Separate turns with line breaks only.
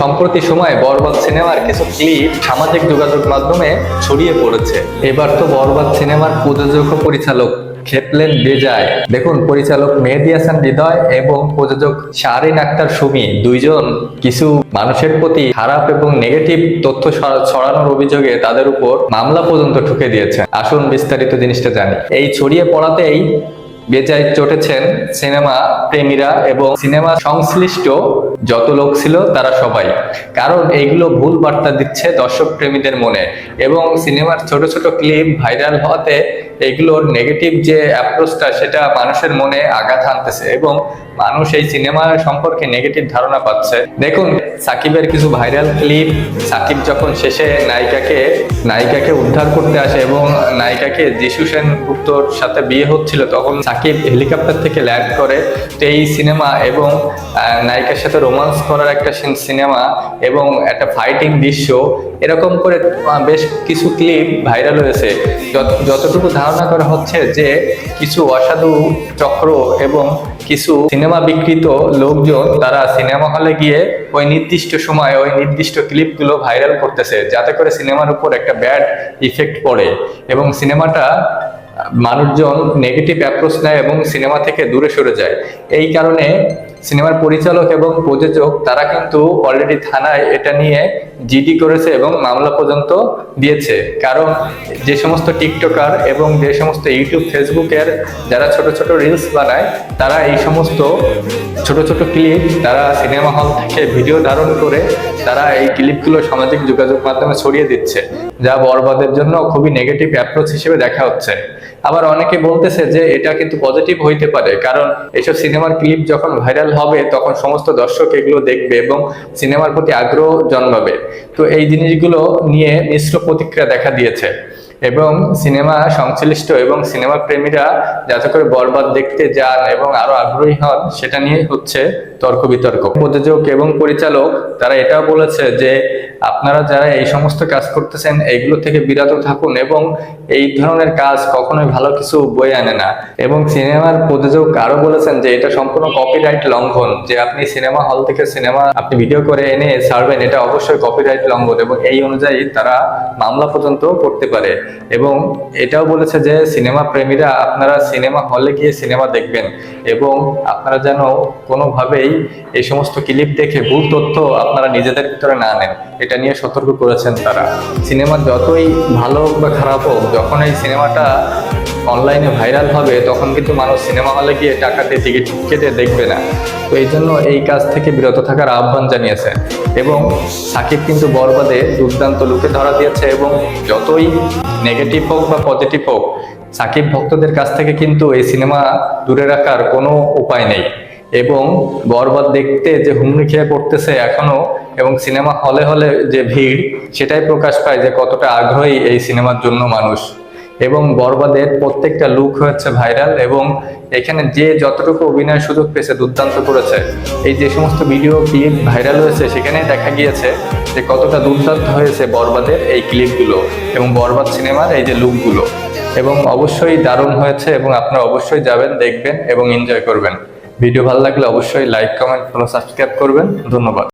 সম্প্রতি সময়ে বরবাদ সিনেমার কিছু ক্লিপ সামাজিক যোগাযোগ মাধ্যমে ছড়িয়ে পড়েছে। এবার তো বরবাদ সিনেমার প্রযোজক পরিচালক খেপলেন বেজায়। দেখুন, পরিচালক মেহেদি হাসান হৃদয় এবং প্রযোজক শাহরিন আক্তার সুমি, দুইজন কিছু মানুষের প্রতি খারাপ এবং নেগেটিভ তথ্য ছড়ানোর অভিযোগে তাদের উপর মামলা পর্যন্ত ঠুকে দিয়েছে। আসুন বিস্তারিত জিনিসটা জানি। এই ছড়িয়ে পড়াতেই বেজায় চটেছেন সিনেমা প্রেমীরা এবং সিনেমা সংশ্লিষ্ট যত লোক ছিল তারা সবাই। কারণ এইগুলো ভুল বার্তা দিচ্ছে দর্শক প্রেমীদের মনে। এবং সিনেমার ছোট ছোট ক্লিপ ভাইরাল হওয়াতে এগুলোর নেগেটিভ যে অ্যাপ্রোচটা সেটা মানুষের মনে আঘাত আনতেছে এবং মানুষ এই সিনেমা সম্পর্কে নেগেটিভ ধারণা পাচ্ছে। দেখুন, সাকিবের কিছু ভাইরাল ক্লিপ সাকিব যখন শেষে নায়িকাকে নায়িকাকে উদ্ধার করতে আসে এবং নায়িকাকে যিশু সেনগুপ্তর সাথে বিয়ে হচ্ছিল, তখন সাকিব হেলিকপ্টার থেকে ল্যান্ড করে। তো এই সিনেমা এবং নায়িকার সাথে রোমান্স করার একটা সিনেমা এবং একটা ফাইটিং দৃশ্য, এরকম করে বেশ কিছু ক্লিপ ভাইরাল হয়েছে। যতটুকু ধারণা করা হচ্ছে যে কিছু অসাধু চক্র এবং কিছু সিনেমা বিকৃত লোকজন, তারা সিনেমা হলে গিয়ে ওই নির্দিষ্ট সময় ওই নির্দিষ্ট ক্লিপগুলো ভাইরাল করতেছে, যাতে করে সিনেমার উপর একটা ব্যাড ইফেক্ট পড়ে। এবং সিনেমাটা মানুষজন নেগেটিভ অ্যাপ্রোচ নেয় এবং সিনেমা থেকে দূরে সরে যায়। এই কারণে সিনেমার পরিচালক এবং প্রযোজক, তারা কিন্তু অলরেডি থানায় এটা নিয়ে জিডি করেছে এবং মামলা পর্যন্ত দিয়েছে। কারণ যে সমস্ত টিকটকার এবং যে সমস্ত ইউটিউব ফেসবুকের যারা ছোট ছোট রিলস বানায়, তারা এই সমস্ত ছোট ছোট ক্লিপ তারা সিনেমা হল থেকে ভিডিও ধারণ করে তারা এই ক্লিপগুলো সামাজিক যোগাযোগ মাধ্যমে ছড়িয়ে দিচ্ছে। যা বরবাদের জন্য খুবই নেগেটিভ অ্যাপ্রোচ হিসেবে দেখা হচ্ছে। আবার অনেকে বলতেছে যে এটা কিন্তু পজিটিভ হইতে পারে, কারণ এসব সিনেমার ক্লিপ যখন ভাইরাল হবে, তখন সমস্ত দর্শক এগুলো দেখবে এবং সিনেমার প্রতি আগ্রহ জন্মাবে। তো এই জিনিসগুলো নিয়ে মিশ্র প্রতিক্রিয়া দেখা দিয়েছে। এবং সিনেমা সংশ্লিষ্ট এবং সিনেমা প্রেমীরা যাতে করে বরবাদ দেখতে যান এবং আরও আগ্রহী হন, সেটা নিয়ে হচ্ছে তর্ক বিতর্ক। প্রযোজক এবং পরিচালক, তারা এটাও বলেছে যে আপনারা যারা এই সমস্ত কাজ করতেছেন, এইগুলো থেকে বিরত থাকুন এবং এই ধরনের কাজ কখনোই ভালো কিছু বয়ে আনে না। এবং সিনেমার প্রযোজক আরও বলেছেন যে এটা সম্পূর্ণ কপিরাইট লঙ্ঘন, যে আপনি সিনেমা হল থেকে সিনেমা আপনি ভিডিও করে এনে ছাড়বেন, এটা অবশ্যই কপিরাইট লঙ্ঘন এবং এই অনুযায়ী তারা মামলা পর্যন্ত করতে পারে। এবং এটাও বলেছে যে সিনেমা প্রেমীরা আপনারা সিনেমা হলে গিয়ে সিনেমা দেখবেন এবং আপনারা যেন কোনোভাবেই এই সমস্ত ক্লিপ দেখে ভুল তথ্য আপনারা নিজেদের ভিতরে না নেন এটা নিয়ে সতর্ক করেছেন তারা। সিনেমা যতই ভালো হোক বা খারাপ হোক, যখন এই সিনেমাটা অনলাইনে ভাইরাল হবে, তখন কিন্তু মানুষ সিনেমা হলে গিয়ে টাকাতে টিকিট কেটে দেখবে না। তো এই জন্য এই কাজ থেকে বিরত থাকার আহ্বান জানিয়েছে। এবং সাকিব কিন্তু বরবাদে দুর্দান্ত লুকে ধরা দিয়েছে এবং যতই নেগেটিভ হোক বা পজিটিভ হোক, সাকিব ভক্তদের কাছ থেকে কিন্তু এই সিনেমা দূরে রাখার কোনো উপায় নেই। এবং বরবাদ দেখতে যে হুমড়ি খেয়ে পড়তেছে এখনও, এবং সিনেমা হলে হলে যে ভিড়, সেটাই প্রকাশ পায় যে কতটা আগ্রহী এই সিনেমার জন্য মানুষ। এবং বরবাদের প্রত্যেকটা লুক হয়েছে ভাইরাল এবং এখানে যে যতটুকু অভিনয় সুযোগ পেয়েছে, দুর্দান্ত করেছে। এই যে সমস্ত ভিডিও ক্লিপ ভাইরাল হয়েছে সেখানে দেখা গিয়েছে যে কতটা দুর্দান্ত হয়েছে বরবাদের এই ক্লিপগুলো এবং বরবাদ সিনেমার এই যে লুকগুলো এবং অবশ্যই দারুণ হয়েছে এবং আপনারা অবশ্যই যাবেন, দেখবেন এবং এনজয় করবেন। ভিডিও ভালো লাগলে অবশ্যই লাইক কমেন্ট ফলো সাবস্ক্রাইব করবেন। ধন্যবাদ।